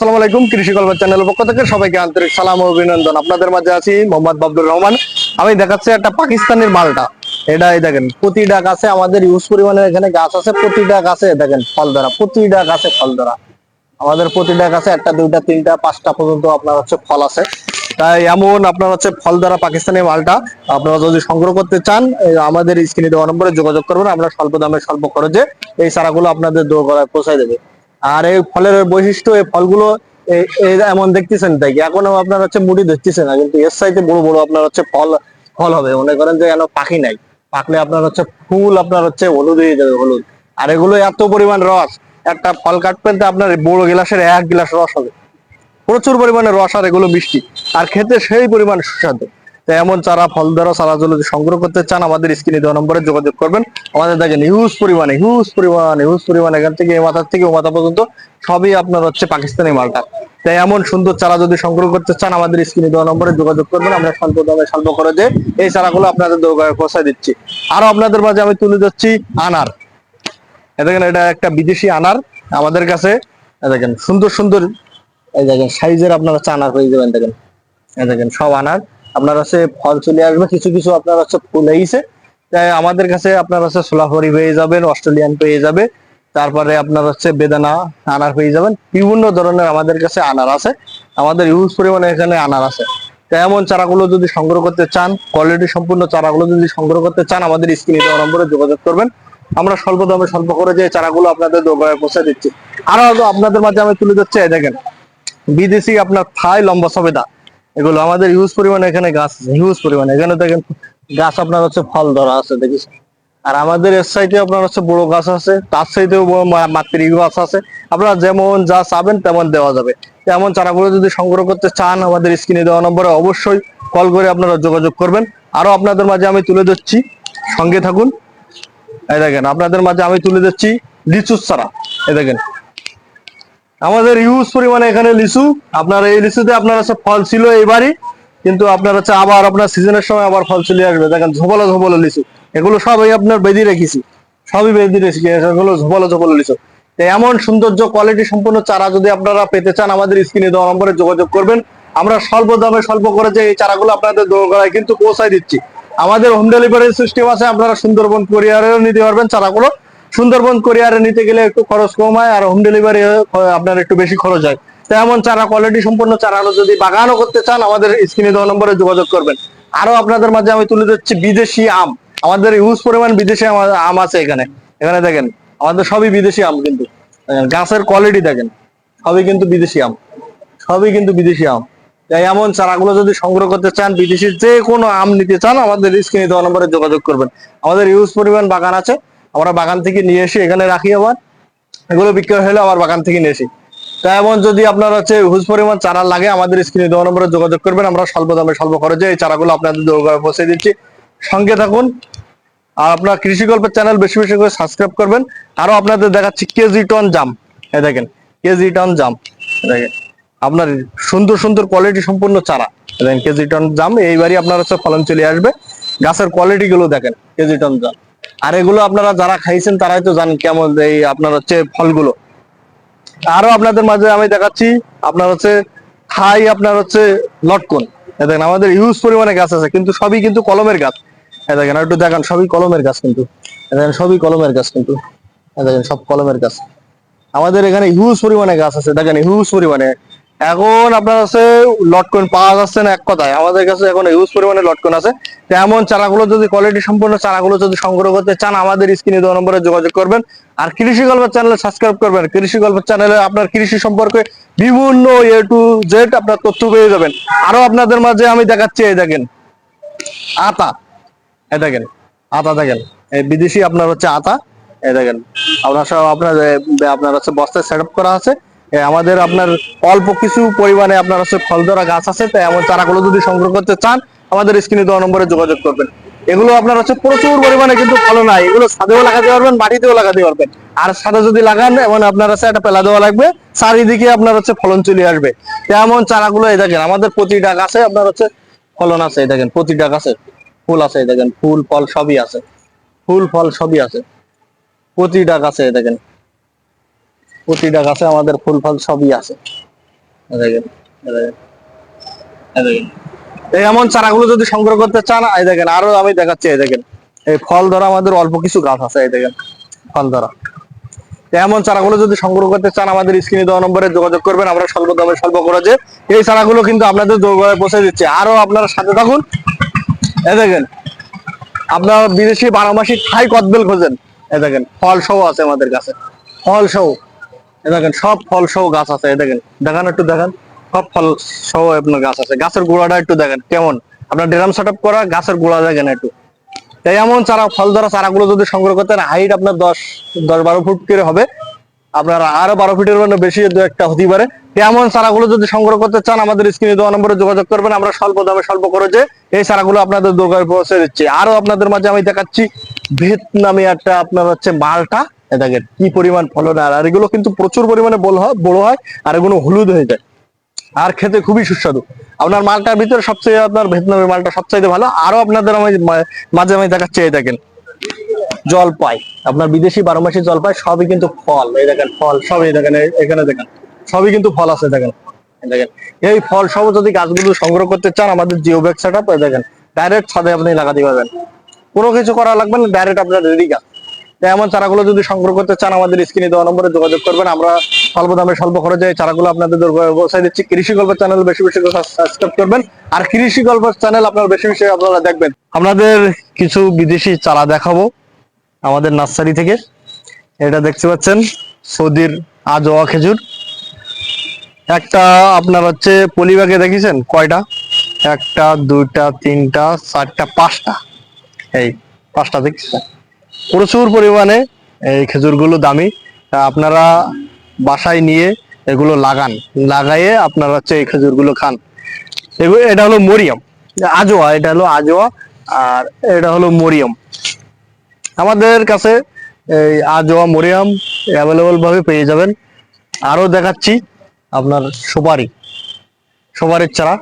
আসসালামু আলাইকুম, কৃষি গল্প চ্যানেলের পক্ষ থেকে সবাইকে আন্তরিক সালাম অভিনন্দন। আপনাদের মাঝে আছি মোহাম্মদ বাবদুর রহমান। আমি দেখাচ্ছি একটা পাকিস্তানের মালটা। এটা এই দেখেন, প্রতিটা গাছে আমাদের ইউজ পরিমাণে এখানে গাছ আছে, প্রতিটা গাছে দেখেন ফল ধরা প্রতিটা গাছে ফল ধরা আমাদের প্রতিটা গাছে একটা, দুইটা, তিনটা, পাঁচটা পর্যন্ত আপনার হচ্ছে ফল আছে। তাই এমন আপনার হচ্ছে ফল ধরা পাকিস্তানি মালটা আপনারা যদি সংগ্রহ করতে চান আমাদের স্ক্রিনে দেওয়া নম্বরে যোগাযোগ করবেন, আমরা স্বল্প দামে, স্বল্প খরচে এই চারাগুলো আপনাদের দোরগোড়ায় পৌঁছায় দেবে। আর এই ফলের বৈশিষ্ট্য, এই ফলগুলো এমন দেখতেছেন তাই এখনও আপনার হচ্ছে মুড়ি দেখতেছে না, কিন্তু এর সাইডে বড় বড় আপনার হচ্ছে ফল ফল হবে। মনে করেন যে কেন পাখি নাই। পাকলে আপনার হচ্ছে ফুল আপনার হচ্ছে হলুদ হয়ে যাবে, হলুদ। আর এগুলো এত পরিমাণ রস, একটা ফল কাটবেন আপনার বড় গ্লাসের এক গ্লাস রস হবে। প্রচুর পরিমাণে রস আর এগুলো মিষ্টি। আর খেতে সেই পরিমাণ সুস্বাদু। তো এমন চারা ফল ধরা চারা যদি সংগ্রহ করতে চান, আমাদের স্ক্রিনে দেওয়া নম্বরে যোগাযোগ করবেন। আমাদের দেখেন হিউজ পরিমাণে হিউজ পরিমাণে হিউজ পরিমাণে এখান থেকে, এই মাথার থেকে ও মাথা পর্যন্ত সবই আপনার হচ্ছে পাকিস্তানি মালটা। তাই এমন সুন্দর চারা যদি সংগ্রহ করতে চান, আমাদের স্ক্রিনে দেওয়া নম্বরে যোগাযোগ করবেন, আমরা স্বল্প দামে স্বল্প খরচে এই চারাগুলো আপনাদের পৌঁছায় দিচ্ছি। আরও আপনাদের মাঝে আমি তুলে যাচ্ছি আনার। দেখেন, এটা একটা বিদেশি আনার আমাদের কাছে। দেখেন, সুন্দর সুন্দর, এই দেখেন, সাইজের আপনারা হচ্ছে আনার হয়ে যাবেন, দেখেন। দেখেন, সব আনার। আপনার হচ্ছে ফল চলে আসবে, কিছু কিছু আপনার হচ্ছে ফুল হয়েছে। তাই আমাদের কাছে আপনার হচ্ছে সোলাফরি পেয়ে যাবেন, অস্ট্রেলিয়ান পেয়ে যাবে। তারপরে আপনার হচ্ছে বেদানা, আনার পেয়ে যাবেন। বিভিন্ন ধরনের আমাদের কাছে আনার আছে। আমাদের ইউজ পরিমাণে এখানে আনার আছে। তাই এমন চারাগুলো যদি সংগ্রহ করতে চান কোয়ালিটি সম্পূর্ণ চারাগুলো যদি সংগ্রহ করতে চান, আমাদের স্ক্রিনে দেওয়া নম্বরে যোগাযোগ করবেন। আমরা স্বল্প দামে স্বল্প করে যে চারাগুলো আপনাদের দোকানে পৌঁছে দিচ্ছি। আরও আপনাদের মাঝে আমি তুলে এই দেখেন। বিদেশি আপনার থাই লম্বা সবেদা। এগুলো আমাদের হিউজ পরিমাণে এখানে গাছ হিউজ পরিমাণে। এখানে দেখেন গাছ আপনার হচ্ছে ফল ধরা আছে, দেখিস। আর আমাদের এর সাইডে আপনার হচ্ছে বড় গাছ আছে, তার সাইডেও মাতৃ গাছ আছে। আপনারা যেমন যা চাবেন তেমন দেওয়া যাবে। তেমন চারাগুলো যদি সংগ্রহ করতে চান, আমাদের স্ক্রিনে দেওয়া নম্বরে অবশ্যই কল করে আপনারা যোগাযোগ করবেন। আরও আপনাদের মাঝে আমি তুলে দিচ্ছি সঙ্গে থাকুন। এই দেখেন, আপনাদের মাঝে আমি তুলে দিচ্ছি লিচুর চারা। এই দেখেন আমাদের ইউজ পরিমাণে এখানে লিচু। আপনার এই লিচুতে আপনার হচ্ছে ফল ছিল এইবারই কিন্তু আপনার হচ্ছে আবার আপনার সিজনের সময় আবার ফল চলে আসবে। দেখেন ঝোপালো ঝোপালো লিচু। এগুলো সবই আপনার বেঁধে রেখেছি। সবই বেঁধে রেখেছি, এগুলো ঝোপালো ঝোপালো লিচু। এমন সৌন্দর্য কোয়ালিটি সম্পূর্ণ চারা যদি আপনারা পেতে চান, আমাদের স্ক্রিনে দেওয়া নম্বরে যোগাযোগ করবেন। আমরা স্বল্প দামে স্বল্প করে যে এই চারাগুলো আপনাদের দোকানে কিন্তু পৌঁছায় দিচ্ছি। আমাদের হোম ডেলিভারি সিস্টেম আছে, আপনারা সুন্দরবন কোরিয়ারেও নিতে পারবেন চারাগুলো। সুন্দরবন, কোরিয়ারে নিতে গেলে একটু খরচ কম হয় আর হোম ডেলিভারি আপনার একটু বেশি খরচ হয়। তো এমন চারা কোয়ালিটি সম্পূর্ণ চারাগুলো যদি বাগানও করতে চান, আমাদের স্ক্রিনে দেওয়া নম্বরে যোগাযোগ করবেন। আরও আপনাদের মাঝে আমি তুলে দিচ্ছি বিদেশি আম। আমাদের ইউজ পরিমাণ বিদেশি আম আছে এখানে। এখানে দেখেন, আমাদের সবই বিদেশি আম কিন্তু। গাছের কোয়ালিটি দেখেন, সবই কিন্তু বিদেশি আম। সবই কিন্তু বিদেশি আম। তাই এমন চারাগুলো যদি সংগ্রহ করতে চান, বিদেশি যে কোনো আম নিতে চান, আমাদের স্ক্রিনে দেওয়া নম্বরে যোগাযোগ করবেন। আমাদের ইউজ পরিমাণ বাগান আছে। আমরা বাগান থেকে নিয়ে এসে এখানে রাখি আবার। এগুলো বিক্রয় হলে আবার বাগান থেকে নিয়ে আসি তাই এমন যদি আপনার হচ্ছে হুজ পরিমাণ চারা লাগে, আমাদের স্ক্রিনে দেওয়া নম্বরে যোগাযোগ করবেন। আমরা স্বল্প দামে, স্বল্প খরচে এই চারাগুলো আপনাদের পৌঁছে দিচ্ছি। সঙ্গে থাকুন। আর আপনার কৃষি গল্পের চ্যানেল বেশি বেশি করে সাবস্ক্রাইব করবেন। আরও আপনাদের দেখাচ্ছি কেজি টন জাম। এই দেখেন, কেজি টন জাম। দেখেন, আপনার সুন্দর সুন্দর কোয়ালিটি সম্পূর্ণ চারা। দেখেন, কেজি টন জাম, এইবারই আপনার হচ্ছে ফলন চলে আসবে। গাছের কোয়ালিটি গুলো দেখেন, কেজি টন জাম। আর এগুলো আপনারা যারা খাইছেন তারাই তো জানেন কেমন এই আপনার হচ্ছে ফলগুলো। আরও আপনাদের মাঝে আমি দেখাচ্ছি, আপনার হচ্ছে থাই, আপনার হচ্ছে লটকন। দেখেন, আমাদের ইউজ পরিমাণে গাছ আছে, কিন্তু সবই কিন্তু কলমের গাছ। দেখেন একটু দেখান, সবই কলমের গাছ কিন্তু। দেখেন, সবই কলমের গাছ কিন্তু। দেখেন, সব কলমের গাছ। আমাদের এখানে হিউজ পরিমাণে গাছ আছে, দেখেন হিউজ পরিমাণে। এখন আপনার কাছে লটকন পাওয়া যাচ্ছে না এক কথায়। আমাদের কাছে এখন হিউজ পরিমাণে লটকন আছে। এমন চারাগুলো যদি কোয়ালিটি সম্পূর্ণ চারাগুলো যদি সংগ্রহ করতে চান আমাদের স্ক্রিনে দেওয়া নম্বরে যোগাযোগ করবেন। আর কৃষি গল্পের চ্যানেলে সাবস্ক্রাইব করবেন। কৃষি গল্পের চ্যানেলে আপনার কৃষি সম্পর্কে বিভিন্ন এ টু জেড আপনার তথ্য পেয়ে যাবেন। আরও আপনাদের মাঝে আমি দেখাচ্ছি এই দেখেন। আতা। এই দেখেন। আতা দেখেন। এই বিদেশি আপনার হচ্ছে আতা। এই দেখেন। আপনার সব আপনার আপনার হচ্ছে বস্তায় সেট করা আছে। এ, আমাদের আপনার অল্প কিছু পরিমাণে আপনার হচ্ছে ফল ধরা গাছ আছে তাই এমন চারাগুলো যদি সংগ্রহ করতে চান, আমাদের স্ক্রিনে দেওয়া নম্বরে যোগাযোগ করবেন। এগুলো আপনার হচ্ছে প্রচুর পরিমাণে কিন্তু ফলন হয়। এগুলো ছাদেও লাগাতে পারবেন, মাটিতেও লাগাতে পারবেন। আর সাদা যদি লাগান, এমন আপনার হচ্ছে একটা পেলা দেওয়া লাগবে, চারিদিকে আপনার হচ্ছে ফলন চলে আসবে। তেমন চারাগুলো, এই দেখেন, আমাদের প্রতিটা গাছে আপনার হচ্ছে ফলন আছে, এই দেখেন, প্রতিটা গাছে ফুল আছে, এই দেখেন, ফুল, ফল সবই আছে। ফুল, ফল সবই আছে। প্রতিটা গাছে দেখেন। প্রতিটা গাছে আমাদের ফুল ফল সবই আছে। এই এমন চারাগুলো যদি সংগ্রহ করতে চান এই দেখেন আরও আমি দেখাচ্ছি এই দেখেন। এই ফল ধরা আমাদের অল্প কিছু গাছ আছে এই দেখেন ফল ধরা। এমন চারাগুলো যদি সংগ্রহ করতে চান আমাদের স্ক্রিনে দেওয়া নম্বরে যোগাযোগ করবেন আমরা স্বল্প দামে স্বল্প খরচে এই চারাগুলো কিন্তু আপনাদের দোরগোড়ায় পৌঁছে দিচ্ছে। আরও আপনারা সাথে থাকুন। এই দেখেন আপনার বিদেশি বারোমাসি থাই কদবেল খোঁজেন। এই দেখেন ফল সহ আছে আমাদের কাছে। ফল সহ। দেখেন, সব ফল সহ গাছ আছে দেখেন। দেখান একটু, দেখেন। সব ফল সহ আপনার গাছ আছে। গাছের গোড়াটা একটু দেখেন, কেমন? আপনার ড্রাম সেট করা, গাছের গোড়া দেখেন একটু। তাই এমন চারা, ফল ধরা চারাগুলো যদি সংগ্রহ করতেন হাইট আপনার দশ দশ বারো ফুট করে হবে। আপনার আরও বারো ফিটের মানে বেশি দু একটা হতে পারে। এমন চারাগুলো যদি সংগ্রহ করতে চান, আমাদের স্ক্রিনে দেওয়া নম্বরে যোগাযোগ করবেন। আমরা স্বল্প দামে, স্বল্প খরচে এই চারাগুলো আপনাদের দোকানে পৌঁছে দিচ্ছি। আরও আপনাদের মাঝে আমি দেখাচ্ছি, ভিয়েতনামি একটা আপনার হচ্ছে মালটা। দেখেন, কি পরিমাণ ফলন, আর এগুলো কিন্তু প্রচুর পরিমাণে বড় হয় বড় হয়, আর এগুলো হলুদ হয়ে যায়। আর খেতে খুবই সুস্বাদু। আপনার মালটার ভিতরে সবচেয়ে আপনার ভিয়েতনামি মালটা সবচেয়ে ভালো আরও আপনাদের আমি মাঝে আমি দেখাচ্ছি, এই দেখেন। জলপাই, আপনার বিদেশি বারো মাসি জলপাই, সবই কিন্তু ফল, এই দেখেন, ফল সবই দেখেন এখানে দেখেন, সবই কিন্তু ফল আছে, দেখেন দেখেন। এই ফল সব যদি গাছগুলো সংগ্রহ করতে চান, আমাদের জিও ব্যাগ সেট আপ দেখেন ডাইরেক্ট ছাদে আপনি লাগাতে পারবেন। কোনো কিছু করা লাগবে না ডাইরেক্ট আপনার রেডি গাছ। এমন চারাগুলো যদি সংগ্রহ করতে চান, আমাদের স্ক্রিনে দেওয়া নম্বরে যোগাযোগ করবেন। আমরা স্বল্প দামে, স্বল্প খরচে চারাগুলো আপনাদের পৌঁছে দিচ্ছি। কৃষি গল্প চ্যানেল বেশি বেশি সাবস্ক্রাইব করবেন। আর কৃষি গল্প চ্যানেল আপনারা বেশি বেশি আপনারা দেখবেন। আপনাদের কিছু বিদেশি চারা দেখাবো আমাদের নার্সারি থেকে। এটা দেখতে পাচ্ছেন, সৌদির আজোয়া খেজুর। একটা আপনার হচ্ছে পলিব্যাগে দেখেছেন কয়টা? একটা, দুইটা, তিনটা, চারটা, পাঁচটা। এই, পাঁচটা দেখছেন প্রচুর পরিমাণে এই খেজুরগুলো দামি। আপনারা বাসায় নিয়ে এগুলো লাগান। লাগাইয়ে আপনারা হচ্ছে এই খেজুরগুলো খান। এগুলো এটা হলো মরিয়ম। আজোয়া, এটা হলো আজোয়া আর এটা হলো মরিয়ম। আমাদের কাছে এই আজোয়া, মরিয়াম অ্যাভেলেবল ভাবে পেয়ে যাবেন। আরও দেখাচ্ছি আপনার সুপারি। সুপারির চারা।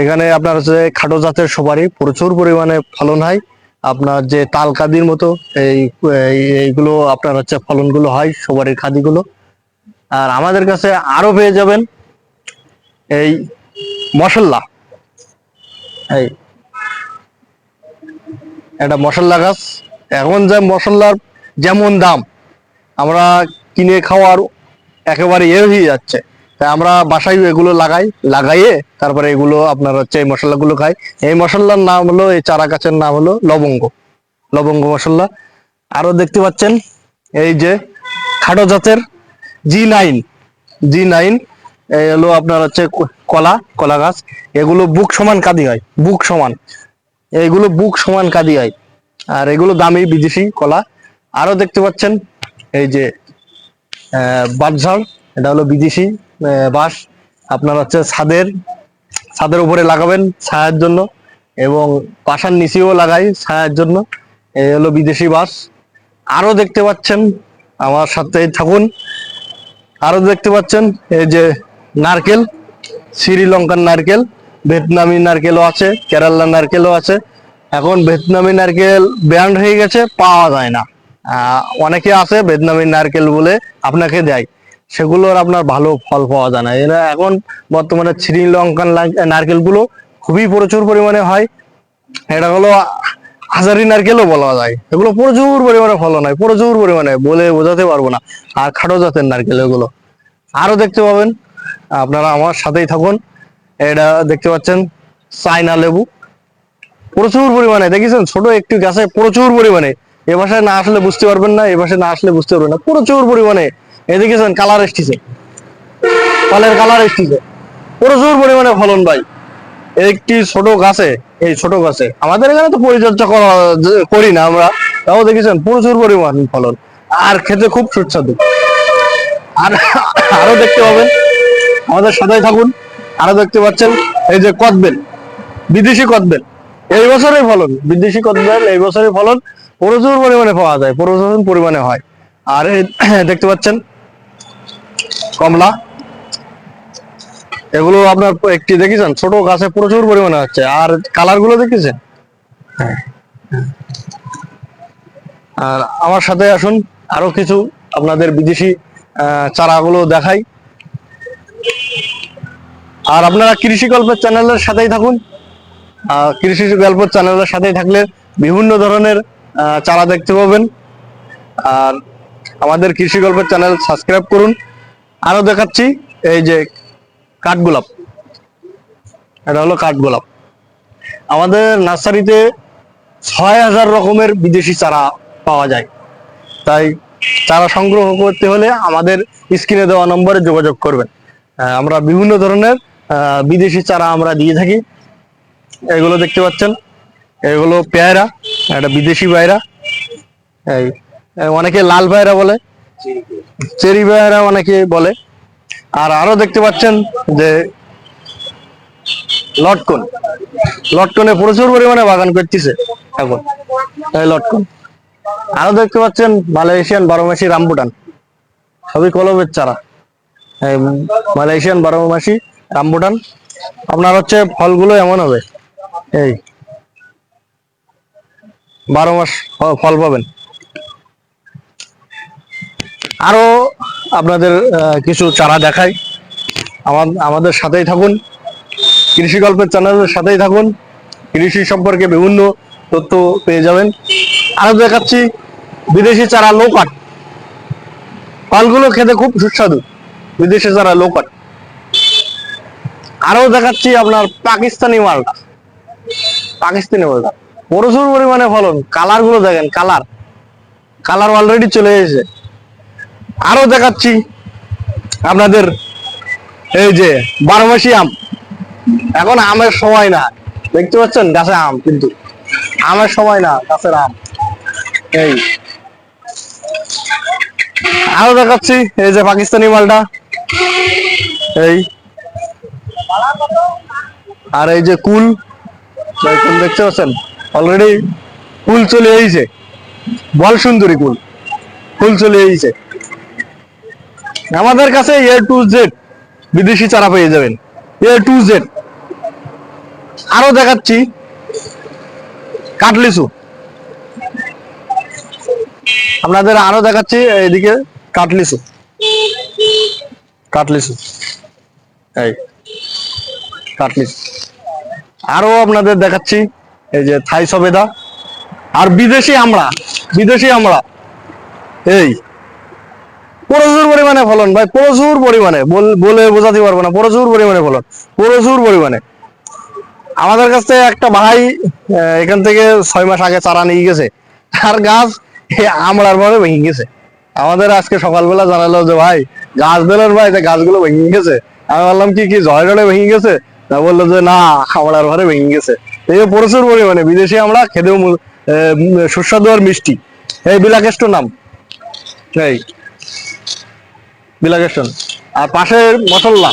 এখানে আপনার হচ্ছে খাটো জাতের সুপারি। প্রচুর পরিমাণে ফলন হয়। আপনার যে তাল কাদির মতো এই, এই- এইগুলো আপনার হচ্ছে ফলনগুলো হয় সুপারির খাদিগুলো। আর আমাদের কাছে আরও পেয়ে যাবেন এই মশলা। এই একটা মশলা গাছ। এখন যে মশলার যেমন দাম, আমরা কিনে খাওয়ার একেবারে এ হয়ে যাচ্ছে। আমরা বাসায় এগুলো লাগাই লাগাইয়ে তারপরে এগুলো আপনার হচ্ছে এই মশলাগুলো খাই। এই মশলার নাম হলো এই চারা গাছের নাম হলো লবঙ্গ। লবঙ্গ মশলা। আরও দেখতে পাচ্ছেন এই যে খাটো জাতের জি নাইন জি নাইন এই হলো আপনার হচ্ছে কলা কলা গাছ। এগুলো বুক সমান কাদি হয় বুক সমান। এইগুলো বুক সমান কাদি হয়। আর এগুলো দামি বিদেশি কলা। আরও দেখতে পাচ্ছেন এই যে আহ, বাঁশঝাড় এটা হলো বিদেশি বাঁশ আপনার হচ্ছে ছাদের ছাদের উপরে লাগাবেন ছায়ার জন্য এবং পাশার নিচেও লাগাই ছায়ার জন্য। এই হলো বিদেশি বাঁশ। আরও দেখতে পাচ্ছেন আমার সাথে থাকুন। আরও দেখতে পাচ্ছেন এই যে নারকেল, শ্রীলঙ্কার নারকেল, ভিয়েতনামি নারকেলও আছে, কেরালার নারকেলও আছে। এখন ভিয়েতনামি নারকেল ব্যান্ড হয়ে গেছে, পাওয়া যায় না। অনেকে আছে ভিয়েতনামি নারকেল বলে আপনাকে দেয়। সেগুলোর আপনার ভালো ফল পাওয়া যায় না। এরা এখন বর্তমানে শ্রীলঙ্কান নারকেলগুলো খুবই প্রচুর পরিমাণে হয়। এটা হলো হাজারি নারকেলও বলা যায়। এগুলো প্রচুর পরিমাণে ফলন হয়, প্রচুর পরিমাণে বলে বোঝাতে পারব না। আর খাটো জাতের নারকেল এগুলো। আরও দেখতে পাবেন, আপনারা আমার সাথেই থাকুন। এটা দেখতে পাচ্ছেন চাইনা লেবু। প্রচুর পরিমাণে, দেখেছেন? ছোট একটি গাছে প্রচুর পরিমাণে। এ ভাষায় না আসলে বুঝতে পারবেন না, এ ভাষায় না আসলে বুঝতে পারবেন না। প্রচুর পরিমাণে এ দেখেছেন কালার এসেছে। ফলের কালার এসেছে। প্রচুর পরিমাণে ফলন ভাই। একটি ছোট গাছে, এই ছোট গাছে। আমাদের এখানে তো পরিচর্যা করি না আমরা। তাও দেখেছেন, প্রচুর পরিমাণ ফলন। আর খেতে খুব সুস্বাদু। আর আরও দেখতে পাবেন, আমাদের সাথে থাকুন। আরও দেখতে পাচ্ছেন, এই যে কদবেল, বিদেশি কদবেল। এই বছরের ফলন, বিদেশি কদবেল, এই বছরের ফলন প্রচুর পরিমাণে পাওয়া যায়, প্রচুর পরিমাণে হয়। আর দেখতে পাচ্ছেন কমলা। এগুলো আপনার একটি দেখেছেন ছোট গাছে প্রচুর পরিমাণে হচ্ছে। আর কালারগুলো দেখেছেন? হ্যাঁ। আর আমার সাথে আসুন আরও কিছু আপনাদের বিদেশি চারাগুলো দেখাই। আর আপনারা কৃষি গল্পের চ্যানেলের সাথেই থাকুন। কৃষি গল্পের চ্যানেলের সাথেই থাকলে বিভিন্ন ধরনের চারা দেখতে পাবেন। আর আমাদের কৃষি গল্পের চ্যানেল সাবস্ক্রাইব করুন। আরও দেখাচ্ছি, এই যে কাঠগোলাপ এটা হলো কাঠগোলাপ আমাদের নার্সারিতে ছয় হাজার রকমের বিদেশি চারা পাওয়া যায়। তাই চারা সংগ্রহ করতে হলে আমাদের স্ক্রিনে দেওয়া নম্বরে যোগাযোগ করবেন। আমরা বিভিন্ন ধরনের বিদেশি চারা আমরা দিয়ে থাকি। এগুলো দেখতে পাচ্ছেন। এগুলো পেয়ারা, এটা বিদেশি পায়রা। অনেকে লাল পায়রা বলে। চেরি পায়রা অনেকে বলে, আর আরও দেখতে পাচ্ছেন যে লটকন। লটকনে প্রচুর পরিমাণে বাগান করতেছে এখন, এই লটকন। আরও দেখতে পাচ্ছেন মালয়েশিয়ান বারোমাসি রামবুটান সবই কলমের চারা। মালয়েশিয়ান বারোমাসি রামবুটান আপনার হচ্ছে ফলগুলো এমন হবে, এই বারো মাস ফল পাবেন। আরও আপনাদের কিছু চারা দেখাই। আমাদের সাথেই থাকুন। কৃষি গল্পের চ্যানেলের সাথেই থাকুন। কৃষি সম্পর্কে বিভিন্ন তথ্য পেয়ে যাবেন। আরও দেখাচ্ছি বিদেশি চারা লোকাট। ফলগুলো খেতে খুব সুস্বাদু, বিদেশি চারা লোকাট। আরও দেখাচ্ছি আপনার পাকিস্তানি মালটা পাকিস্তানি মালটা প্রচুর পরিমাণে ফলন। কালারগুলো দেখেন, কালার। কালার অলরেডি চলে এসেছে। আরও দেখাচ্ছি আপনাদের এই যে বারোমাসি আম। এখন আমের সময় না। দেখতে পাচ্ছেন? গাছে আম কিন্তু। আমের সময় না, গাছের আম। এই। আরও দেখাচ্ছি এই যে পাকিস্তানি মালটা। এই। আর এই যে কুল। দেখতে পাচ্ছেন? অলরেডি কুল চলে এইছে বল সুন্দরী কুল। কুল চলে এসেছে। আমাদের কাছে এ টু জেড বিদেশি চারা পেয়ে যাবেন। এ টু জেড আরও দেখাচ্ছি। কাটলিচু। আপনাদের আরও দেখাচ্ছি এইদিকে কাটলিচু। কাটলিচু। এই, কাটলিচু। আরও আপনাদের দেখাচ্ছি এই যে থাই সবেদা আর বিদেশি আমরা বিদেশি আমরা এই। প্রচুর পরিমাণে ফলন, ভাই, প্রচুর পরিমাণে। বলে বোঝাতে পারব না, প্রচুর পরিমাণে ফলন, প্রচুর পরিমাণে। আমাদের কাছ একটা ভাই এখান থেকে ছয় মাস আগে চারা নিয়ে গেছে, আর গাছ এই আমড়ার ভাবে ভেঙে গেছে। আমাদের আজকে সকালবেলা জানালো যে, ভাই, গাছ দিলেন ভাই যে গাছগুলো ভেঙে গেছে। আমি বললাম, কি কি জয় জলে ভেঙে গেছে? তা বলল যে, না, আমড়ার ভারে ভেঙে গেছে। এই যে প্রচুর পরিমাণে, বিদেশি আমরা খেতেও সুস্বাদু আর মিষ্টি। এই বিলাকেষ্ট নাম। এই বিলাকেশন আর পাশে মশলা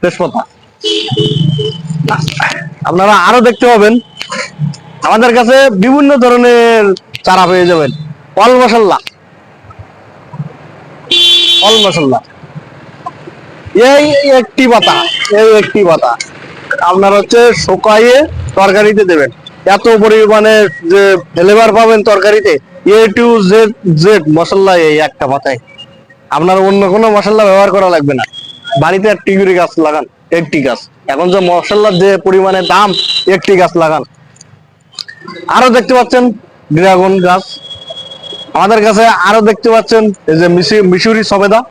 তেজপাতা। আপনারা আরও দেখতে পাবেন, আমাদের কাছে বিভিন্ন ধরনের চারা পেয়ে যাবেন। অল মশলা অল মশলা এই একটি পাতা, এই একটি পাতা। আপনার হচ্ছে শুকাইয়ে তরকারিতে দেবেন। এত পরিমাণে যে ফ্লেভার পাবেন তরকারিতে এ টু জেড জেড মশলা এই একটা পাতায়। আপনার অন্য কোনো মশলা ব্যবহার করা লাগবে না। বাড়িতে একটি করে গাছ লাগান, একটি গাছ। এখন যে মশলার যে পরিমাণে দাম, একটি গাছ লাগান। আরও দেখতে পাচ্ছেন ড্রাগন গাছ। আমাদের কাছে আরও দেখতে পাচ্ছেন এই যে মিশি- মিশরি সবেদা।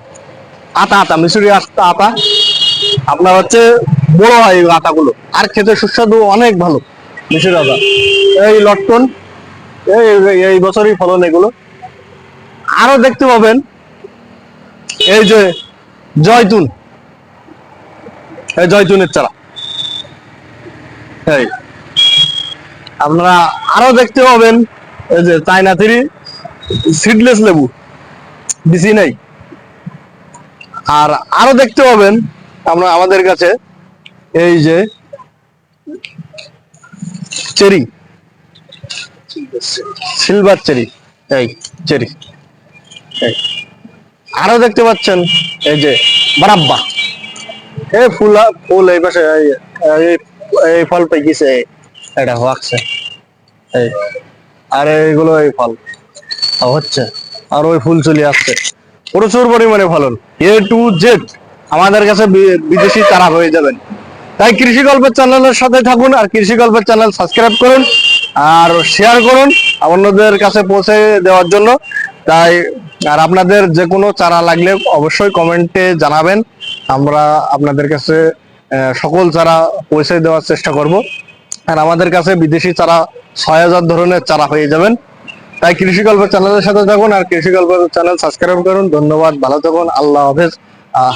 আতা আতা, মিশরি আতা আতা। আপনার হচ্ছে বড় হয় এই আতাগুলো। আর খেতে সুস্বাদু, অনেক ভালো মিশুরি আতা। এই লটকন এই- এই বছরই ফলন এগুলো। আরও দেখতে পাবেন এই যে জয়তুন। এই জয়তুনের চারা। এই। আপনারা আরও দেখতে পাবেন এই যে চায়না থ্রি সিডলেস লেবু। বিসি নেই। আর আরও দেখতে পাবেন আমরা আমাদের কাছে এই যে চেরি। Silver cherry. এই চেরি। এই। আরও দেখতে পাচ্ছেন? এই যে, বারাব্বা। এই ফুল ফুল এই পাশে, এই- ফল পেয়েছে এটা হচ্ছে এই, আর এইগুলো এই ফল। হচ্ছে, আর ওই ফুল চলে আসছে। প্রচুর পরিমাণে ফলন। এ টু জেড আমাদের কাছে বিদেশি চারা হয়ে যাবেন। তাই কৃষি গল্পের চ্যানেলের সাথে থাকুন আর কৃষি গল্পের চ্যানেল সাবস্ক্রাইব করুন আর শেয়ার করুন অন্যদের কাছে পৌঁছে দেওয়ার জন্য। তাই আর আপনাদের যে কোনো চারা লাগলে অবশ্যই কমেন্টে জানাবেন। আমরা আপনাদের কাছে সকল চারা পৌঁছে দেওয়ার চেষ্টা করব। আর আমাদের কাছে বিদেশি চারা ছয় হাজার ধরনের চারা হয়ে যাবেন। তাই কৃষি গল্প চ্যানেলের সাথে থাকুন আর কৃষি গল্প চ্যানেল সাবস্ক্রাইব করুন। ধন্যবাদ, ভালো থাকুন, আল্লাহ হাফেজ। আহ।